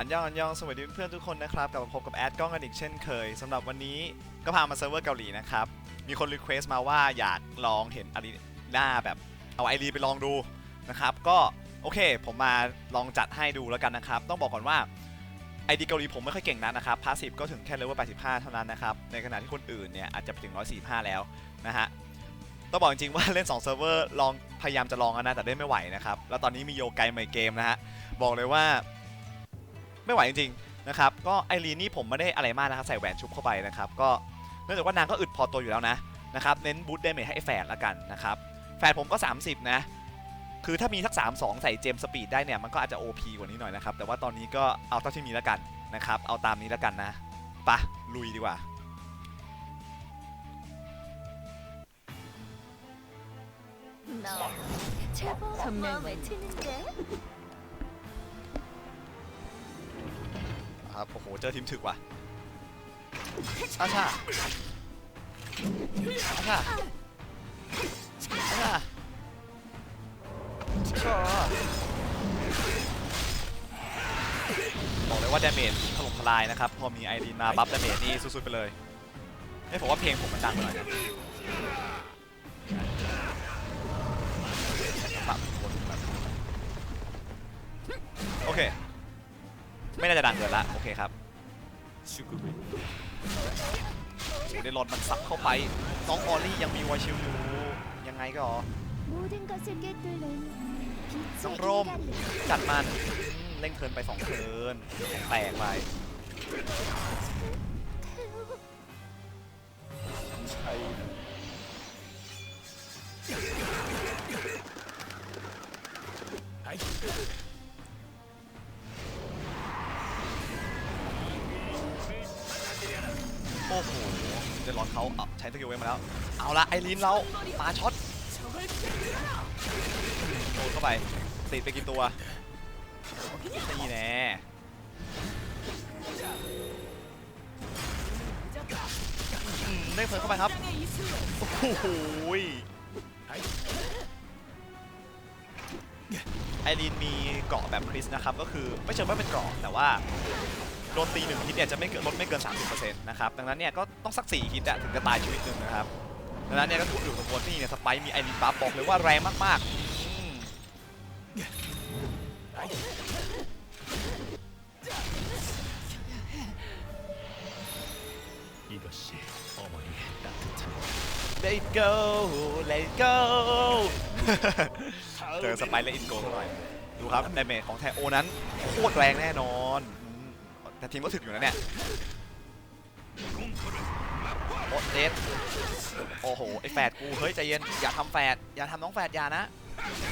อันยองอันยองสวัสดีเพื่อนทุกคนนะครับกลับมาพบกับแอดกล้องกันอีกเช่นเคยสำหรับวันนี้ก็พามาเซิร์ฟเวอร์เกาหลีนะครับ มีคนรีเควสต์มาว่าอยากลองเห็นอารีนาแบบเอาไอรีไปลองดูนะครับ ก็โอเค ผมมาลองจัดให้ดูแล้วกันนะครับ ต้องบอกก่อนว่าไอดีเกาหลีผมไม่ค่อยเก่งนักนะครับพาสซีฟก็ถึงแค่เลเวล85 เท่านั้นนะครับ ในขณะที่คนอื่นเนี่ยอาจจะไปถึง 145 แล้วนะฮะต้องบอกจริงๆว่าเล่น2เซิร์ฟเวอร์ลองพยายามจะลองนะแต่เล่นไม่ไหวนะครับแล้วตอนนี้มีโยไกใหม่เกมนะฮะบอกเลยว่า ไม่ไหวจริงๆนะครับก็ไอรีนี่ผมไม่ได้อะไรมากนะครับใส่แหวนชุบเข้าไปนะครับก็เนื่องจากว่านางก็อึดพอตัวอยู่แล้วนะนะครับเน้นบูทเดเมจให้แฟนละกันนะครับแฟนผมก็ 30 นะคือถ้ามีสัก 3 2 ใส่เจมสปีดได้เนี่ยมันก็อาจจะ OP กว่านี้หน่อยนะครับแต่ว่าตอนนี้ก็เอาเท่าที่มีละกันนะครับเอาตามนี้ละกันนะปะลุยดีกว่าทำยังไง ครับโอ้โหเจอทีมถึกว่ะอาชาอาชาอาชาก็บอกเลยว่าดาเมจถล่มทลายนะครับ พอมีไอรีนมาบัฟดาเมจนี่สุดๆไปเลยเอ้ยผมว่าเพลงผมมันดังไปหน่อยนะปรับกดแบบโอเค ไม่ได้จะดันเกินละโอเคครับชูกุบิได้หลอดมันสับเข้าไปน้องออลี่ยังมีวอยชิลอยู่ยังไงก็ต้องร่มจัดมันเล่งเทินไปสองเทินแตกไปใช่ เดลอนเขาเอาใช้สกิลเวฟมาแล้ว เอาละไอรีนเราปาช็อตโดนเข้าไปติดไปกี่ตัวนี่แน่ได้เพิ่มเข้าไปครับ โอ้โหไอรีนมีเกาะแบบคริสนะครับ ก็คือไม่เชิงว่าเป็นเกาะแต่ว่า โดนตีหนึ่งฮิตเนี่ยจะไม่เกินลดไม่เกิน 30%นะครับดังนั้นเนี่ยก็ต้องสัก4ฮิตถึงจะตายชีวิตหนึ่งนะครับดังนั้นเนี่ยก็ถูกอยู่ตรงบนที่เนี่ยสไปมีไอรินบัฟบอกเลยว่าแรงมากๆ Let it go Let it go เจอสไปและอินโกหน่อยดูครับดาเมจของแทโอนั้นโคตรแรงแน่นอน แต่ทีมก็ถึกอยู่นะเนี่ยโอ้เดดโอ้โห ไอแฝดกู เฮ้ย ใจเย็น อย่าทำแฝดอย่าทำน้องแฝดอย่านะ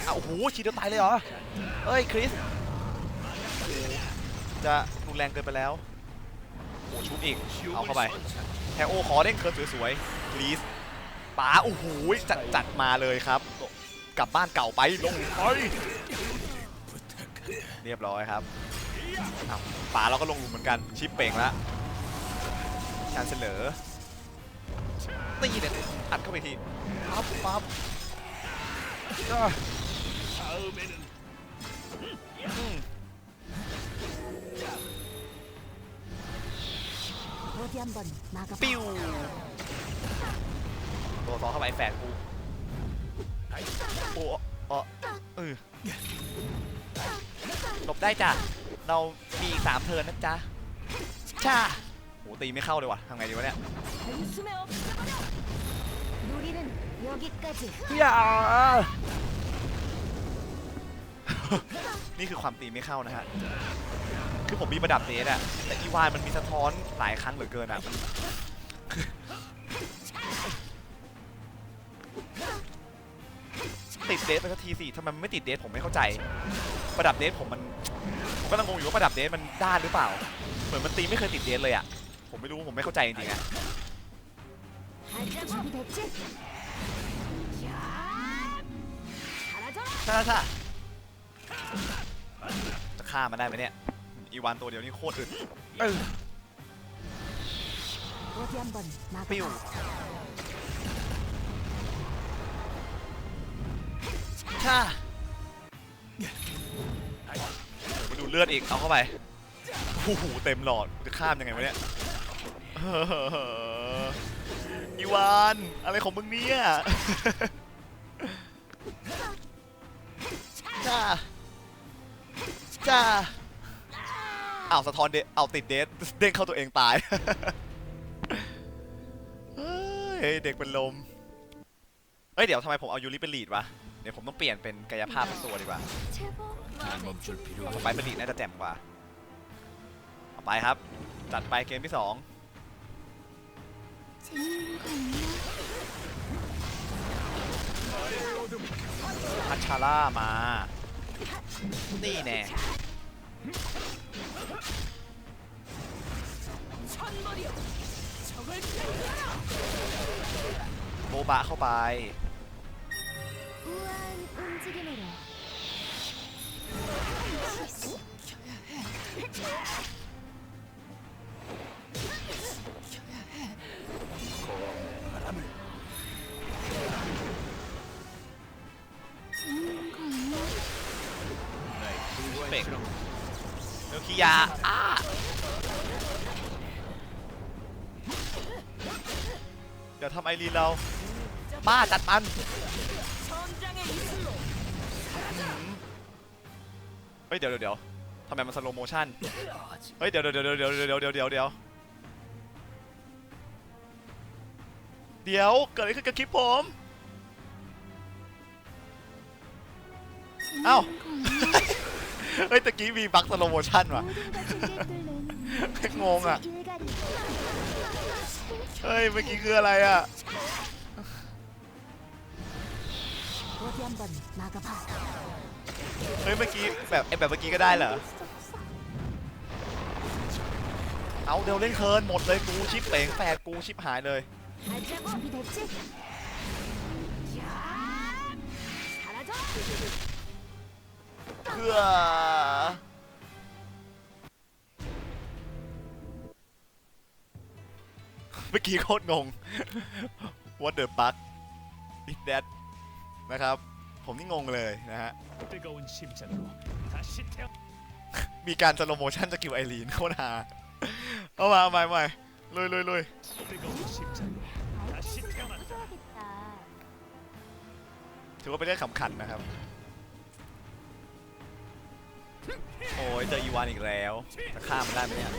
อ้าวโอ้โหชีเดียวตายเลยเหรอ เอ้ย คริสโอ้โหจะรุนแรงเกินไปแล้ว โอ้ชุบอีก เอาเข้าไปแทโอขอเด้งเคิร์ฟสวยๆ please ป๋าโอ้โหจัดจัดมาเลยครับ กลับบ้านเก่าไปลงไปเรียบร้อยครับ อ้าวป๋าเราก็ลงหลุมเหมือนกัน ชิปเป่งแล้วชานเสลอตีเนี่ยอัดเข้าไปทีปั๊บปั๊บอ่ะอืม 어디 한번 막아봐 ปิ้วตัวต่อเข้าไปแฝดกูโอ้เออเออหลบได้จ้ะ เรามีอีกสามเทิร์นนะจ๊ะช่าโหตีไม่เข้าเลยว่ะทำไงดีวะเนี่ยอย่านี่คือความตีไม่เข้านะฮะ คือผมมีประดับเดสอะแต่อีวานมันมีสะท้อนหลายครั้งเหลือเกินอะติดเดสไปสักทีสิทำไมไม่ติดเดสผมไม่เข้าใจ ประดับเดสผมมัน ผมก็ลังงงอยู่ว่าประดับเดสมันด้านหรือเปล่า เหมือนมันตีไม่เคยติดเดสเลยอะ ผมไม่รู้ผมไม่เข้าใจจริงๆอะใช่ใช่จะฆ่ามันได้ไหมเนี่ย อีวานตัวเดียวนี่โคตรอึดปิ้วใช่ ดเลือดอีก เอาเข้าไปโอ้โหเต็มหลอด จะข้ามยังไงวะเนี่ยอีวาน อะไรของมึงเนี่ยจ้าจ้าอ้าวสะท้อนเดเอาติดเดทเด้งเข้าตัวเองตาย เฮ้ย เด็กเป็นลม เฮ้ย เดี๋ยวทำไมผมเอายูริเป็นลีดวะ ดี๋ยวผมต้องเปลี่ยนเป็นกายภาพทั้งตัวดีกว่า 제법 마음에 멈출 듭니다. 필요가 สไปเป็นลีดน่าจะแจ่มกว่า เอาไปครับ จัดไปเกมที่สอง 재밌는 거 있나? พัชชาร่ามา นี่แน่ โบบะเข้าไป 우아한 움직임으로 재밌는 거 있나? เบรกเนื้อขี้ยาอ้าเดี๋ยวทำไอรีนเรา ป้าจัดมัน ฮ้ย เดี๋ยวเดี๋ยวเดี๋ยวทำไมมันสโลโมชั่น เฮ้ย เดี๋ยวเดี๋ยวเดี๋ยวเดี๋ยวเดี๋ยวเดี๋ยวเดี๋ยวเดี๋ยวเดี๋ยว เกิดอะไรขึ้นกับคลิปผม 아. 재밌는 거 있나? เฮ้ยตะกี้มีบั๊กสโลโมชั่นว่ะ 모든 것을 꿰뚫는 งงอ่ะ 일가리 เฮ้ย มื่อกี้คืออะไรอ่ะ 어디 한번 막아봐 เฮ้ยเมื่อกี้แบบไอ้แบบเมื่อกี้ก็ได้เหรอ เอาเดี๋ยวเล่นเคิร์นหมดเลยกูชิปเป๋งแฝดกูชิปหายเลย เพื่อเมื่อกี้โคตรงง What the fuck is that นะครับ ผมนี่งงเลยนะฮะ มีการสโลโมชั่นสกิลไอรีนโคตรฮาเอามาเอามาเอามาลุยลุยลุยถือว่าไปเรื่องขำขันนะครับ โอ้ยเจออีวานอีกแล้ว จะข้ามได้ไหมเนี่ย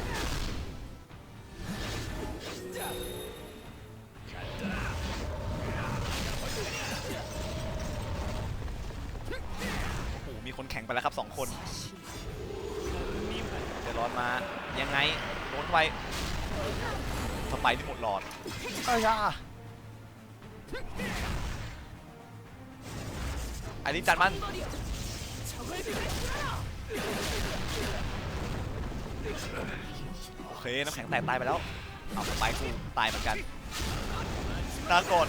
คนแข่งไปแล้วครับสองคนเดี๋ยวร้อนมายังไงโดนไปสไปที่หมดหลอดเอ้ยอะอันนี้จัดมันโอเคน้ำแข็งแตกตายไปแล้ว เอาสไปค์กูตายเหมือนกันลาก่อน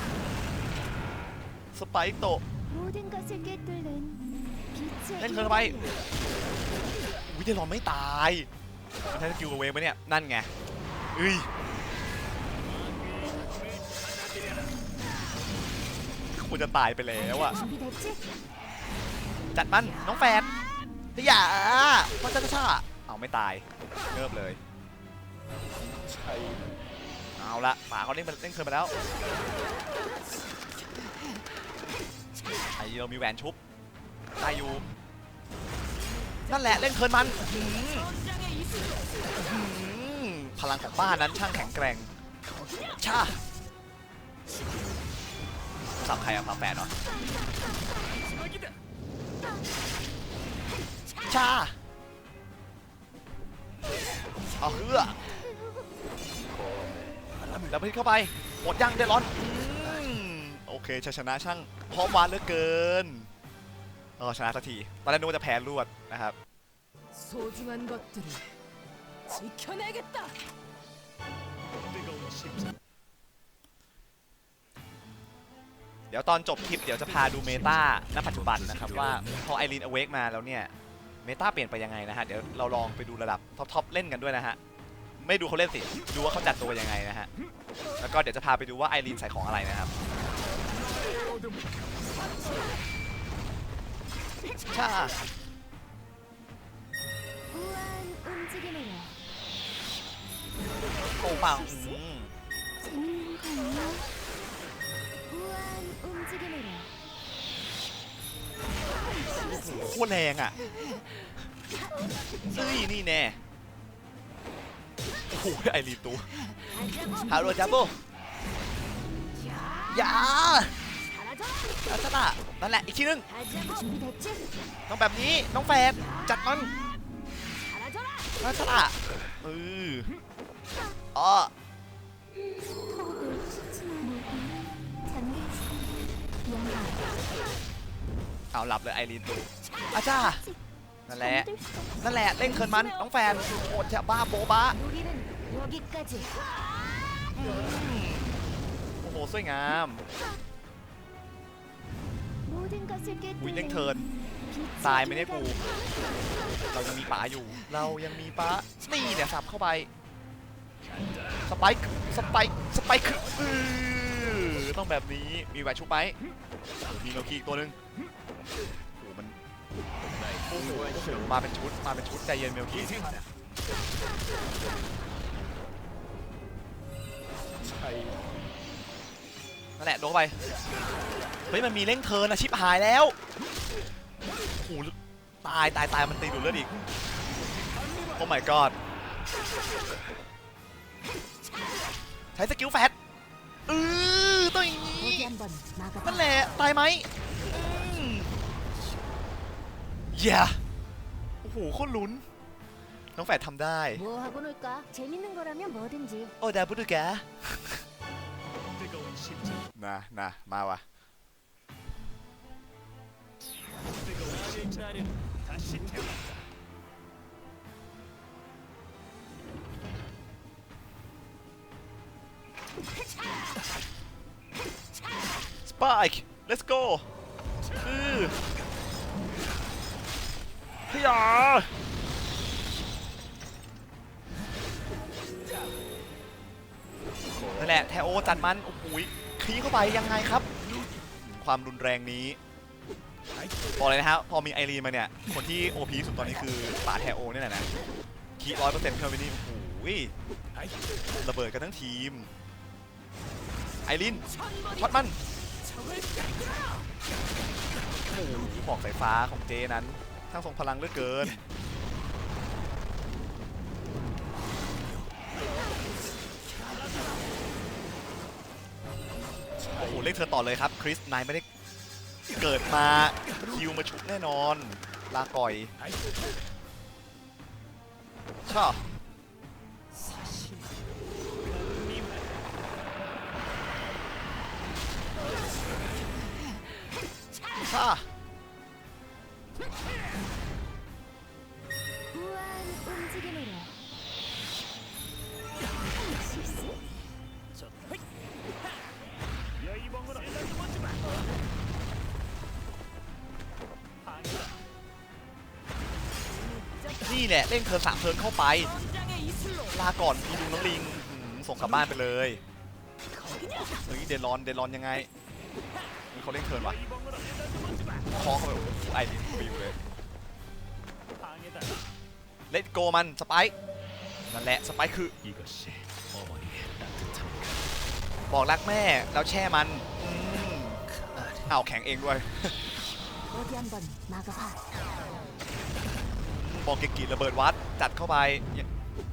สไปค์โตะ เล่นเธอเข้ไปอุ้ยเดลอนไม่ตายมันใช้สกิลกับเวฟไหมเนี่ย นั่นไงเอ้ยควรจะตายไปแล้วอะจัดมัน น้องแฟนอย่ามันจ้าช้าเอาไม่ตายเงิบเลยเอาละหมาเขาเล่นเล่นเคยมาแล้วไอ้เรามีแหวนชุบได้อยู่ นั่นแหละเล่นเคินมันพลังของบ้านนั้นช่างแข็งแกร่งชาสับใครอะพาแฟนเหรอช่าเอาเฮือแล้วไปเข้าไป หมดยังเดลอนอืมโอเคชัยชนะช่างพร้อมวานเหลือเกิน เออชนะสักที ตอนแรกนึกว่าจะแพ้รวดนะครับเดี๋ยวตอนจบคลิปเดี๋ยวจะพาดูเมตาณปัจจุบันนะครับว่าพอไอรีนอเวกมาแล้วเนี่ยเมตาเปลี่ยนไปยังไงนะฮะ เดี๋ยวเราลองไปดูระดับท็อปเล่นกันด้วยนะฮะ ไม่ดูเขาเล่นสิ ดูว่าเขาจัดตัวยังไงนะฮะ แล้วก็เดี๋ยวจะพาไปดูว่าไอรีนใส่ของอะไรนะครับ ชาโกเป่าโคตรแรงอะซื้อนี่แน่โอ้โหไอรีตัวฮาโรจับโบยา อาสระนั่นแหละอีกทีนึงน้องแบบนี้น้องแฟนจัดมันอัสระเอออ๋อเอาหลับเลยไอรีนตูอาจ้านั่นแหละ นั่นแหละเล่นเคินมันน้องแฟนโอดจะบ้าโบบ้าโอ้โหสวยงาม อุ้ยเล่งเทินตายไม่ได้ยกูเรายังมีป๋าอยู่ เรายังมีป๋านี่เนี่ยสับเข้าไปสไปค์สไปค์สไปค์คือต้องแบบนี้มีแหวชุบไปมีโนคีตัวหนึ่งโอ้มันมาเป็นชุดมาเป็นชุดใจเย็นเมลคีใช่ แหละโดนไปเฮ้ยมันมีเล่งเทินนะชิปหายแล้วโอ้โหตายตายตายมันตีดูดเลือดอีกโอ้ไม่กอดใช้สกิลแฟตเออตัวนี้มันแหละตายไหมอย่าโอ้โหโคตรลุ้น น้องแฟดทำได้ โอ้ดาบุดุกะ นะนะมาวะสปายค์ let's go คือพี่ยนั่นแหละ แทโอจัดมัน โอ้โห ยคลีเข้าไปยังไงครับ ความรุนแรงนี้บอกเลยนะฮะพอมีไอรีนมาเนี่ย คนที่ OP สุดตอนนี้คือป่าแทโอเนี่ยแหละนะคีร้อยเปอร์เซ็นต์เข้าไปนี่โอ้โหยระเบิดกันทั้งทีม ไอรินช็อตมันโอ้โหหอกสายฟ้าของเจนั้นทั้งทรงพลังเหลือเกิน เล่นเธอต่อเลยครับคริสนายไม่ได้เกิดมาคิวมาชุบแน่นอน ลาก่อยชอบชอ แหละ เล่นเทิร์นสามเทิร์นเข้าไป ลาก่อนพีดูน้องลิงส่งกลับบ้านไปเลยเฮ้ยเดรอนเดรอนยังไงเขาเล่นเทิร์นวะคล้องเข้าไปไอ้ดินวิวเลยเลตโกมันสไปนั่นแหละสไปคือบอกรักแม่แล้วแช่มันอ้าวแข็งเองด้วย มองเกกิระเบิดวัดจัดเข้าไป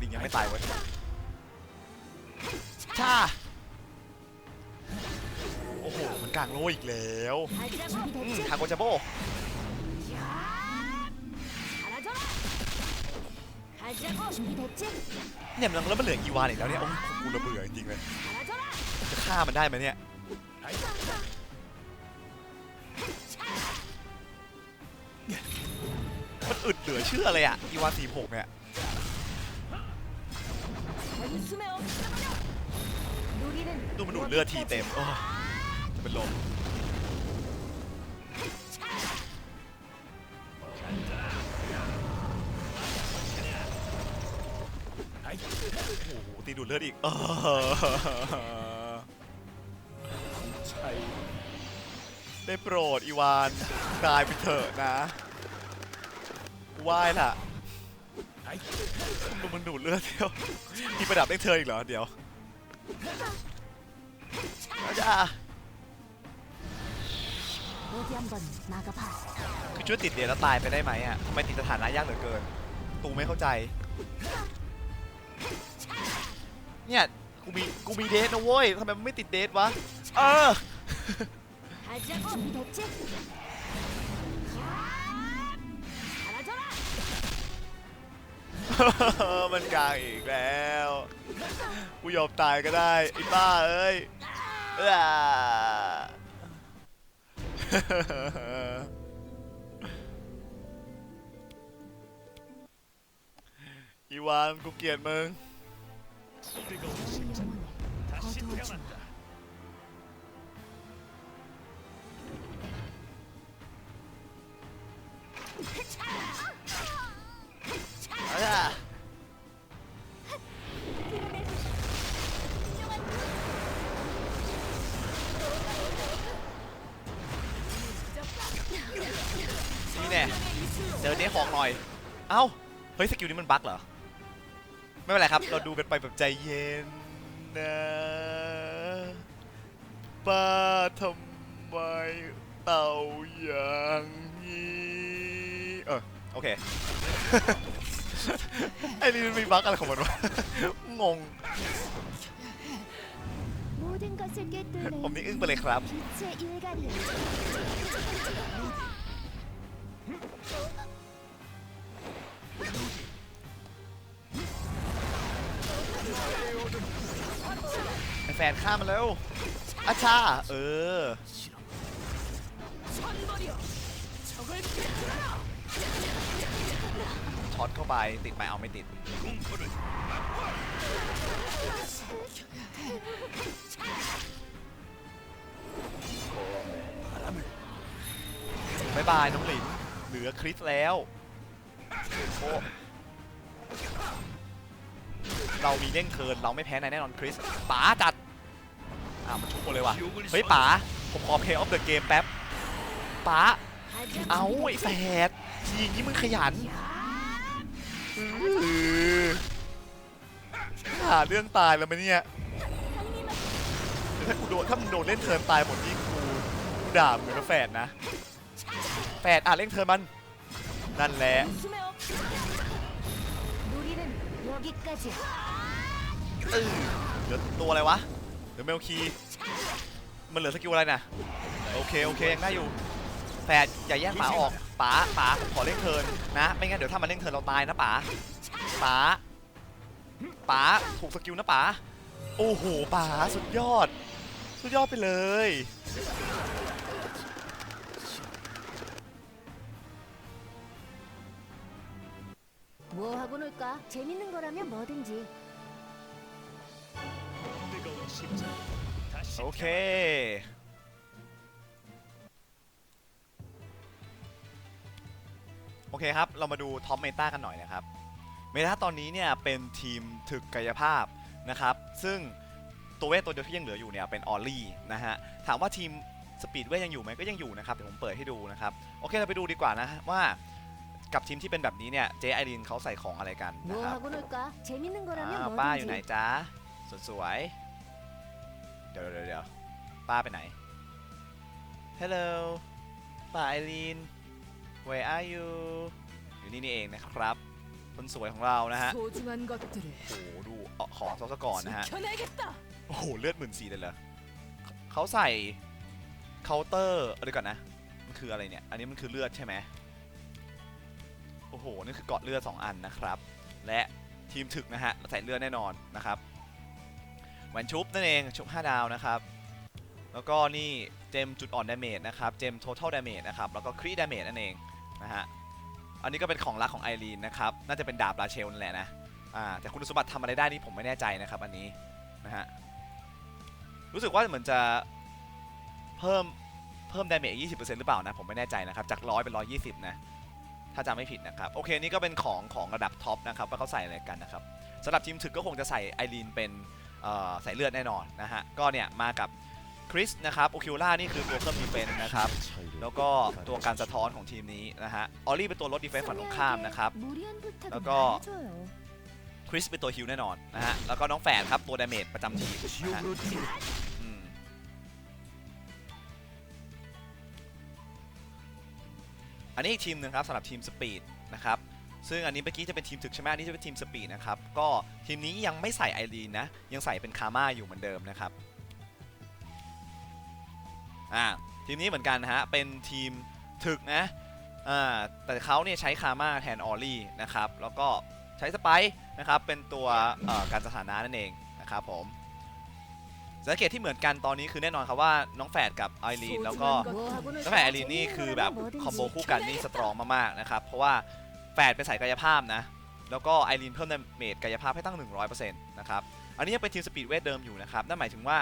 ดิงยังไม่ตายเว้ยชาโอ้โห มันกลางโลอีกแล้วทางโกจาโบเนี่ยมันแล้วมันเหลืออีวานอีกแล้วเนี่ย โอ้โหกูระเบื่อจริงเลย จะฆ่ามันได้ไหมเนี่ย อึดเหลือเชื่อเลยอะอีวานสี่หกเนี่ยดูมันดูดเลือดทีเต็มจะเป็นลมโอ้โหตีดูดเลือดอีกได้โปรดอีวานตายไปเถอะนะ ไหว้ล่ะดูมันดูดเลือดเดียวมีประดับเล่เธออีกเหรอเดี๋ยวจ้าคือช่วยติดเดียวแล้วตายไปได้ไหมอะทำไมติดสถานะยากเหลือเกิน ตูไม่เข้าใจ เนี่ย กูมี กูมีเดทนะเว้ยทำไมไม่ติดเดทวะ เออ มันกลางอีกแล้วกูยอมตายก็ได้ไอ้บ้าเอ้ยเอ้ออีวานกูเกลียดมึง เอาล่ะนี่แน่เจอเจ๊ของหน่อย เอ้า เฮ้ย สกิลนี้มันบั๊กเหรอ ไม่เป็นไรครับ เราดูกันไปแบบใจเย็นนะป้าทำไมเต่าอย่างนี้ เออ โอเค ไอ้นี่มันมีบั๊กอะไรของมันวะ งง 모든 것을 꿰뚫는 ผมนี่อึ้งไปเลยครับ 빛의 일가를 ไอ้แฟนฆ่ามันแล้วอาชา เออ ช็อตเข้าไปติดไหมเอาไม่ติด บายบายน้องหลิน เหลือคริสแล้ว โอ้เรามีเด้งเทินเราไม่แพ้นแน่นอนคริสป๋าจัด อ่ามันชุบหมดเลยว่ะ เฮ้ยป๋าผมขอเพย์ออฟเดอะเกมแป๊บป๋า.เอาไอ้แฝดทีอย่างนี้มึงขยันอ หาเรื่องตายแล้วไหมเนี่ยถ้ากูโดนถ้ามึงโดนเล่นเทิร์นตายหมดนี่กูกูด่ามึงแล้วแฝดนะแฝดอะเล่นเทิร์นมัน นั่นแหละเออเหลือตัวอะไรวะเหลือเมลคีมันเหลือสกิลอะไรนะโอเคโอเคยังได้อยู่แฝดอย่าแยกหมาออก ป๋าป๋าผมขอเล่นเทิร์นนะ ไม่งั้นเดี๋ยวถ้ามันเล่นเทิร์นเราตายนะป๋าป๋าป๋าถูกสกิลนะป๋าโอ้โหป๋าสุดยอด สุดยอดไปเลย 뭐 하고 놀까? 재밌는 거라면 뭐든지. 뜨거운 심장 다시 โอเค โอเคครับ เรามาดูท็อปเมตากันหน่อยนะครับ เมตาตอนนี้เนี่ยเป็นทีมถึกกายภาพนะครับ ซึ่งตัวเวทตัวเดียวที่ยังเหลืออยู่เนี่ยเป็นออลี่นะฮะ ถามว่าทีมสปีดเวทยังอยู่ไหมก็ยังอยู่นะครับเดี๋ยวผมเปิดให้ดูนะครับ โอเคเราไปดูดีกว่านะว่ากับทีมที่เป็นแบบนี้เนี่ยเจไอรินเขาใส่ของอะไรกันนะครับป้าอยู่ไหนจ้าสวยๆเดี๋ยวเดี๋ยวป้าไปไหนฮัลโหลป้าไอริน Where are you อยู่นี่นี่เองนะครับ คนสวยของเรานะฮะ โอ้ดูอของเขซะก่อนนะฮะ โอ้โห เลือดหมื่นสี่เลยเหรอเขาใส่เคาน์เตอร์อะไรก่อนนะ มันคืออะไรเนี่ย อันนี้มันคือเลือดใช่ไหมโอ้โห นี่คือเกาะเลือด 2 อันนะครับ และทีมถึกนะฮะใส่เลือดแน่นอนนะครับแหวนชุบนั่นเองชุบ5ดาวนะครับ แล้วก็นี่เจมจุดอ่อนดาเมจนะครับ เจม total damage นะครับ แล้วก็ครีดาเมจนั่นเอง นะฮะอันนี้ก็เป็นของรักของไอรีนนะครับน่าจะเป็นดาบราเชลนั่นแหละนะอ่าแต่คุณสมบัติทำอะไรได้นี่ผมไม่แน่ใจนะครับอันนี้นะฮะรู้สึกว่าเหมือนจะเพิ่มเพิ่มดาเมจ20%หรือเปล่านะผมไม่แน่ใจนะครับจากร้อยเป็น120นะถ้าจำไม่ผิดนะครับโอเคนี่ก็เป็นของของระดับท็อปนะครับว่าเขาใส่อะไรกันนะครับสำหรับทีมถึกก็คงจะใส่ไอรีนเป็นใส่เลือดแน่นอนนะฮะก็เนี่ยมากับ คริสนะครับโอคิล่านี่คือตัวเครื่องดีเฟนส์นะครับ แล้วก็ตัวการสะท้อนของทีมนี้นะฮะออลลี่เป็นตัวลดดีเฟนส์ฝั่งตรงข้ามนะครับ แล้วก็คริสเป็นตัวฮิลแน่นอนนะฮะ แล้วก็น้องแฝดครับตัวดาเมจประจำทีมอันนี้อีกทีมหนึ่งครับสำหรับทีมสปีดนะครับซึ่งอันนี้เมื่อกี้จะเป็นทีมถึกใช่ไหมอันนี้จะเป็นทีมสปีดนะครับ ก็ทีมนี้ยังไม่ใส่ไอรีนนะ ยังใส่เป็นคาม่าอยู่เหมือนเดิมนะครับ่าทีมนี้เหมือนกันนะฮะเป็นทีมถึกนะอ่าแต่เขาเนี่ยใช้คาม่าแทนออลลี่นะครับแล้วก็ใช้สไปนะครับเป็นตัวการสถานะนั่นเองนะครับผมสังเกตที่เหมือนกันตอนนี้คือแน่นอนครับว่าน้องแฝดกับไอรีนแล้วก็น้องแฝดไอรีนนี่คือแบบคอมโบคู่กันนี่สตรองมากๆนะครับเพราะว่าแฝดเป็นสายกายภาพนะแล้วก็ไอรีนเพิ่มดาเมจกายภาพให้ตั้ง 100%นะครับอันนี้ยังเป็นทีมสปีดเวทเดิมอยู่นะครับนั่นหมายถึงว่า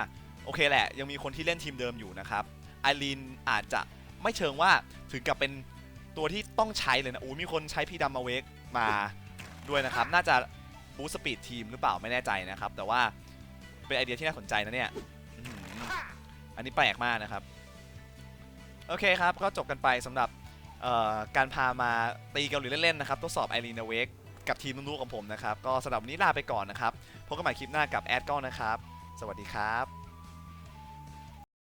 โอเคแหละยังมีคนที่เล่นทีมเดิมอยู่นะครับ ไอรีนอาจจะไม่เชิงว่าถึงกับเป็นตัวที่ต้องใช้เลยนะโอ้มีคนใช้พีดัมมาเวกมาด้วยนะครับ น่าจะบูสปีดทีมหรือเปล่าไม่แน่ใจนะครับ แต่ว่าเป็นไอเดียที่น่าสนใจนะเนี่ยอันนี้แปลกมากนะครับ โอเคครับก็จบกันไปสำหรับการพามาตีเกาหลีเล่นๆนะครับทดสอบไอรีนเวกกับทีมนุ่นๆของผมนะครับ ก็สำหรับวันนี้ลาไปก่อนนะครับพบกันใหม่คลิปหน้ากับแอดก้อนนะครับ สวัสดีครับ